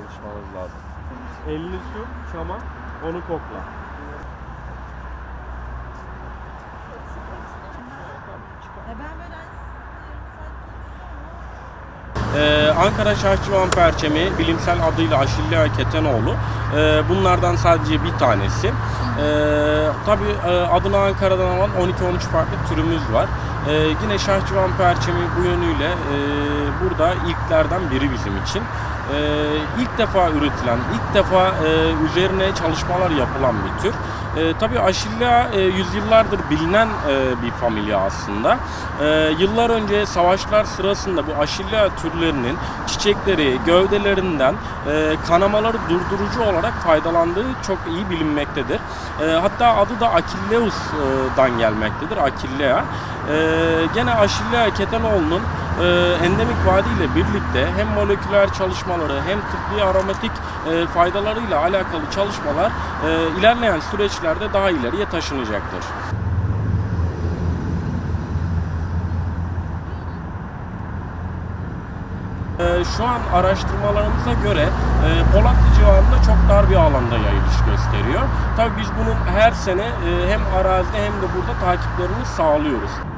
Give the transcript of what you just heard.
Alışmanız lazım. Elini sür çama, onu kokla. Ama Ee, Ankara Şahçıvan Perçemi bilimsel adıyla Aşillia ketenoğlu. Ee, bunlardan sadece bir tanesi. Ee, tabii e, adını Ankara'dan alan 12-13 farklı türümüz var. Ee, yine Şahçıvan Perçemi bu yönüyle e, burada ilklerden biri bizim için. Ee, ilk defa üretilen, ilk defa e, üzerine çalışmalar yapılan bir tür. E, tabii Aşillia e, yüzyıllardır bilinen e, bir familya aslında. E, yıllar önce savaşlar sırasında bu Aşillia türlerinin çiçekleri, gövdelerinden e, kanamaları durdurucu olarak faydalandığı çok iyi bilinmektedir. E, hatta adı da Achilleus'dan gelmektedir. Achillea. E, gene Aşillia ketenoğlunun e, endemik vadi ile birlikte hem moleküler çalışmaları hem tıbbi aromatik e, faydalarıyla alakalı çalışmalar e, ilerleyen süreçlerde daha ileriye taşınacaktır. E, şu an araştırmalarımıza göre e, Polatlı civarında çok dar bir alanda yayılış gösteriyor. Tabii biz bunun her sene e, hem arazide hem de burada takiplerini sağlıyoruz.